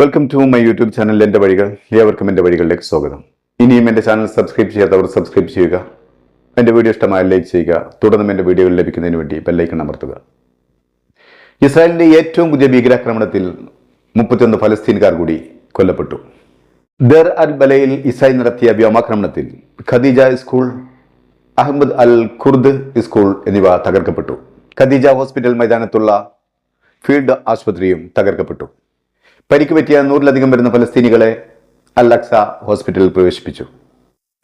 Welcome to my YouTube channel എന്റെ വഴികൾ ഏവർക്കും എന്റെ വഴികളിലേക്ക് സ്വാഗതം. ഇനിയും എന്റെ ചാനൽ സബ്സ്ക്രൈബ് ചെയ്യാത്തവർ സബ്സ്ക്രൈബ് ചെയ്യുക. എന്റെ വീഡിയോ ഇഷ്ടമായ ലൈക്ക് ചെയ്യുക. തുടർന്നും എന്റെ വീഡിയോകൾ ലഭിക്കുന്നതിന് വേണ്ടി ബെല്ലൈക്കൺ അമർത്തുക. ഇസ്രായേലിന്റെ ഏറ്റവും പുതിയ ഭീകരാക്രമണത്തിൽ മുപ്പത്തിയൊന്ന് ഫലസ്തീൻകാർ കൂടി കൊല്ലപ്പെട്ടു. ദർ അൽ ബലയിൽ ഇസ്രായേൽ നടത്തിയ വ്യോമാക്രമണത്തിൽ Khadija school Ahmed Al Kurd school എന്നിവ തകർക്കപ്പെട്ടു. ഖദീജ ഹോസ്പിറ്റൽ മൈതാനത്തുള്ള ഫീൽഡ് ആശുപത്രിയും തകർക്കപ്പെട്ടു. പരിക്ക് പറ്റിയ നൂറിലധികം വരുന്ന ഫലസ്തീനികളെ അൽ ഹോസ്പിറ്റലിൽ പ്രവേശിപ്പിച്ചു.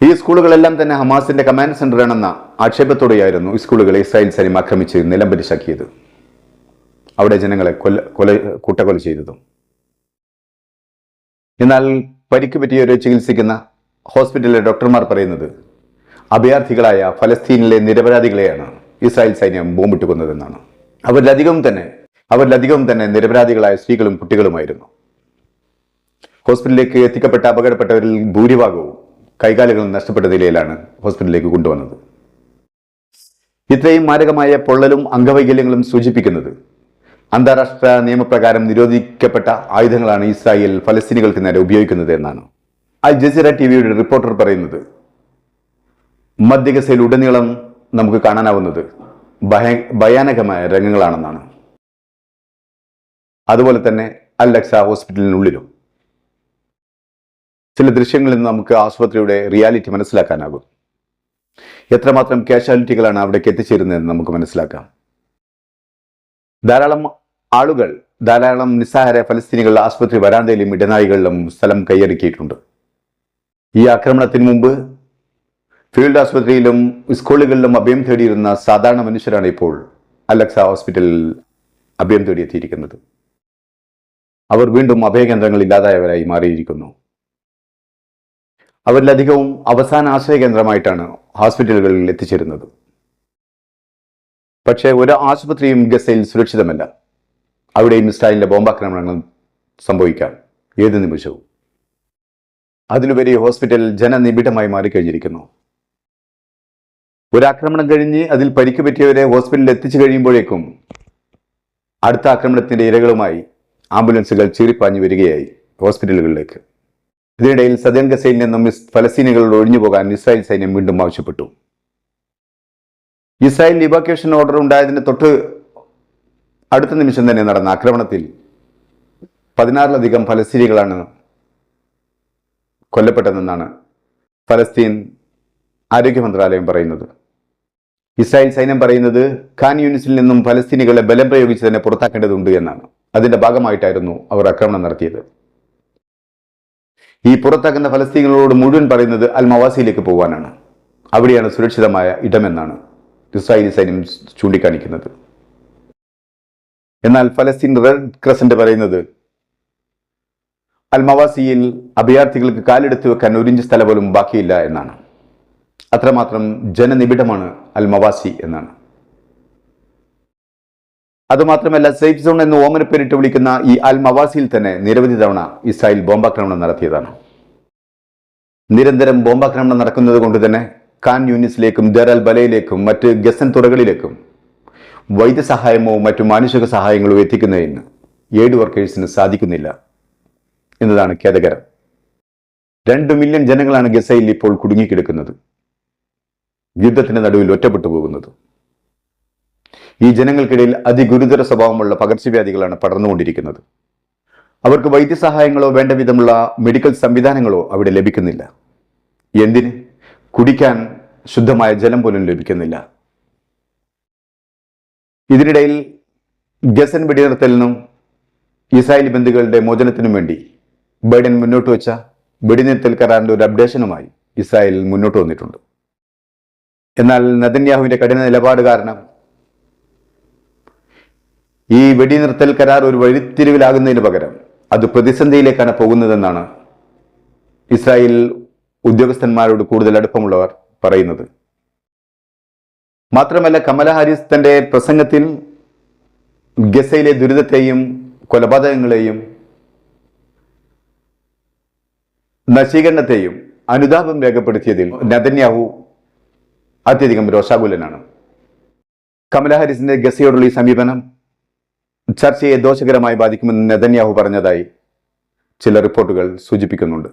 ഈ സ്കൂളുകളെല്ലാം തന്നെ ഹമാസിന്റെ കമാൻഡ് സെന്ററാണെന്ന ആക്ഷേപത്തോടെയായിരുന്നു ഈ സ്കൂളുകളെ ഇസ്രായേൽ സൈന്യം ആക്രമിച്ച് നിലംപരിശാക്കിയത് അവിടെ ജനങ്ങളെ കൊല കൊല കൂട്ടക്കൊല ചെയ്തതും. എന്നാൽ പരിക്ക് പറ്റിയവരെ ചികിത്സിക്കുന്ന ഹോസ്പിറ്റലിലെ ഡോക്ടർമാർ പറയുന്നത് അഭയാർത്ഥികളായ ഫലസ്തീനിലെ നിരപരാധികളെയാണ് ഇസ്രായേൽ സൈന്യം ബോംബിട്ട് കൊന്നതെന്നാണ് അവരിലധികം തന്നെ അവരിലധികവും തന്നെ നിരപരാധികളായ സ്ത്രീകളും കുട്ടികളുമായിരുന്നു. ഹോസ്പിറ്റലിലേക്ക് എത്തിക്കപ്പെട്ട അപകടപ്പെട്ടവരിൽ ഭൂരിഭാഗവും കൈകാലുകൾ നഷ്ടപ്പെട്ട നിലയിലാണ് ഹോസ്പിറ്റലിലേക്ക് കൊണ്ടുവന്നത്. ഇത്രയും മാരകമായ പൊള്ളലും അംഗവൈകല്യങ്ങളും സൂചിപ്പിക്കുന്നത് അന്താരാഷ്ട്ര നിയമപ്രകാരം നിരോധിക്കപ്പെട്ട ആയുധങ്ങളാണ് ഇസ്രായേൽ ഫലസ്തീനികൾക്ക് നേരെ ഉപയോഗിക്കുന്നത് എന്നാണ്. അൽ ജസീറ ടി വിയുടെ റിപ്പോർട്ടർ പറയുന്നത് മധ്യഗസയിൽ ഉടനീളം നമുക്ക് കാണാനാവുന്നത് ഭയ ഭയാനകമായ രംഗങ്ങളാണെന്നാണ്. അതുപോലെ തന്നെ അല്ലക്സ ഹോസ്പിറ്റലിനുള്ളിലും. ചില ദൃശ്യങ്ങളിൽ നിന്ന് നമുക്ക് ആശുപത്രിയുടെ റിയാലിറ്റി മനസ്സിലാക്കാനാകും. എത്രമാത്രം കാഷ്വാലിറ്റികളാണ് അവിടേക്ക് എത്തിച്ചേരുന്നതെന്ന് നമുക്ക് മനസ്സിലാക്കാം. ധാരാളം ആളുകൾ ധാരാളം നിസ്സഹാര ഫലസ്തീനികൾ ആശുപത്രി വരാന്തയിലും ഇടനാഴികളിലും സ്ഥലം കൈയടക്കിയിട്ടുണ്ട്. ഈ ആക്രമണത്തിന് മുമ്പ് ഫീൽഡ് ആശുപത്രിയിലും സ്കൂളുകളിലും അഭയം തേടിയിരുന്ന സാധാരണ മനുഷ്യരാണ് ഇപ്പോൾ അലക്സ ഹോസ്പിറ്റലിൽ അഭയം തേടിയെത്തിയിരിക്കുന്നത്. അവർ വീണ്ടും അഭയകേന്ദ്രങ്ങൾ ഇല്ലാതായവരായി മാറിയിരിക്കുന്നു. അവരിലധികവും അവസാന ആശ്രയ കേന്ദ്രമായിട്ടാണ് ഹോസ്പിറ്റലുകളിൽ എത്തിച്ചേരുന്നത്. പക്ഷേ ഒരു ആശുപത്രിയും ഗസയിൽ സുരക്ഷിതമല്ല. അവിടെയും ഇസ്രായേലിന്റെ ബോംബാക്രമണങ്ങൾ സംഭവിക്കാം. ഏത് നിമിഷവും. അതിലുപരി ഹോസ്പിറ്റൽ ജനനിബിഡമായി മാറിക്കഴിഞ്ഞിരിക്കുന്നു. ഒരാക്രമണം കഴിഞ്ഞ് അതിൽ പരിക്ക് പറ്റിയവരെ ഹോസ്പിറ്റലിൽ എത്തിച്ചു കഴിയുമ്പോഴേക്കും അടുത്ത ആക്രമണത്തിന്റെ ഇരകളുമായി ആംബുലൻസുകൾ ചീറിപ്പാഞ്ഞു വരികയായി ഹോസ്പിറ്റലുകളിലേക്ക്. ഇതിനിടയിൽ സദൻ ഗസയിൽ നിന്നും ഫലസ്തീനികളോട് ഒഴിഞ്ഞു പോകാൻ ഇസ്രായേൽ സൈന്യം വീണ്ടും ആവശ്യപ്പെട്ടു. ഇസ്രായേൽ ഇവാക്യുവേഷൻ ഓർഡർ ഉണ്ടായതിന് തൊട്ട് അടുത്ത നിമിഷം തന്നെ നടന്ന ആക്രമണത്തിൽ പതിനാറിലധികം ഫലസ്തീനികളാണ് കൊല്ലപ്പെട്ടതെന്നാണ് ഫലസ്തീൻ ആരോഗ്യ മന്ത്രാലയം പറയുന്നത്. ഇസ്രായേൽ സൈന്യം പറയുന്നത് ഖാൻ യൂണിസിൽ നിന്നും ഫലസ്തീനികളെ ബലം പ്രയോഗിച്ച് തന്നെ പുറത്താക്കേണ്ടതുണ്ട് എന്നാണ്. അതിന്റെ ഭാഗമായിട്ടായിരുന്നു അവർ ആക്രമണം നടത്തിയത്. ഈ പുറത്താക്കുന്ന ഫലസ്തീനികളോട് മുഴുവൻ പറയുന്നത് അൽമവാസിയിലേക്ക് പോകാനാണ് അവിടെയാണ് സുരക്ഷിതമായ ഇടമെന്നാണ് ഇസ്രായേലി സൈന്യം ചൂണ്ടിക്കാണിക്കുന്നത്. എന്നാൽ ഫലസ്തീൻ റെഡ് ക്രസന്റ് പറയുന്നത് അൽമവാസിയിൽ അഭയാർത്ഥികൾക്ക് കാലെടുത്ത് വെക്കാൻ ഒരിഞ്ച് സ്ഥലം പോലും ബാക്കിയില്ല എന്നാണ്. അത്രമാത്രം ജനനിബിഡമാണ് അൽമവാസി എന്നാണ്. അതുമാത്രമല്ല സേഫ് സോൺ എന്ന് ഓമന പേരിട്ട് വിളിക്കുന്ന ഈ അൽ മവാസിയിൽ തന്നെ നിരവധി തവണ ഇസ്രായേൽ ബോംബാക്രമണം നടത്തിയതാണ്. നിരന്തരം ബോംബാക്രമണം നടക്കുന്നത് കൊണ്ട് തന്നെ ഖാൻ യൂണിസിലേക്കും ദർ അൽ ബലയിലേക്കും മറ്റ് ഗസൻ തുറകളിലേക്കും വൈദ്യസഹായമോ മറ്റു മാനുഷിക സഹായങ്ങളോ എത്തിക്കുന്നതിന് എയ്ഡ് വർക്കേഴ്സിന് സാധിക്കുന്നില്ല എന്നതാണ് ഖേദകരം. രണ്ട് മില്യൺ ജനങ്ങളാണ് ഗസയിൽ ഇപ്പോൾ കുടുങ്ങിക്കിടക്കുന്നത്. യുദ്ധത്തിന്റെ നടുവിൽ ഒറ്റപ്പെട്ടു പോകുന്നത്. ഈ ജനങ്ങൾക്കിടയിൽ അതിഗുരുതര സ്വഭാവമുള്ള പകർച്ചവ്യാധികളാണ് പടർന്നുകൊണ്ടിരിക്കുന്നത്. അവർക്ക് വൈദ്യസഹായങ്ങളോ വേണ്ട വിധമുള്ള മെഡിക്കൽ സംവിധാനങ്ങളോ അവിടെ ലഭിക്കുന്നില്ല. എന്തിന്? കുടിക്കാൻ ശുദ്ധമായ ജലം പോലും ലഭിക്കുന്നില്ല. ഇതിനിടയിൽ ഗസൻ വെടിനിർത്തലിനും ഇസ്രായേൽ ബന്ധുക്കളുടെ മോചനത്തിനും വേണ്ടി ബൈഡൻ മുന്നോട്ട് വെച്ച വെടിനിർത്തൽ കരാറിന്റെ ഒരു അപ്ഡേഷനുമായി ഇസ്രായേൽ മുന്നോട്ട് വന്നിട്ടുണ്ട്. എന്നാൽ നദന്യാഹുവിന്റെ കഠിന നിലപാട് കാരണം ഈ വെടിനിർത്തൽ കരാർ ഒരു വഴിത്തിരിവിലാകുന്നതിന് പകരം അത് പ്രതിസന്ധിയിലേക്കാണ് പോകുന്നതെന്നാണ് ഇസ്രായേൽ ഉദ്യോഗസ്ഥന്മാരോട് കൂടുതൽ അടുപ്പമുള്ളവർ പറയുന്നത്. മാത്രമല്ല കമല ഹാരിസ് തന്റെ പ്രസംഗത്തിൽ ഗസയിലെ ദുരിതത്തെയും കൊലപാതകങ്ങളെയും നശീകരണത്തെയും അനുതാപം രേഖപ്പെടുത്തിയതിൽ നദന്യാഹു അത്യധികം രോഷാകുലനാണ്. കമല ഹാരിസിന്റെ ഗസയോടുള്ള ഈ സമീപനം ചർച്ചയെ ദോഷകരമായി ബാധിക്കുമെന്ന് നെതന്യാഹു പറഞ്ഞതായി ചില റിപ്പോർട്ടുകൾ സൂചിപ്പിക്കുന്നുണ്ട്.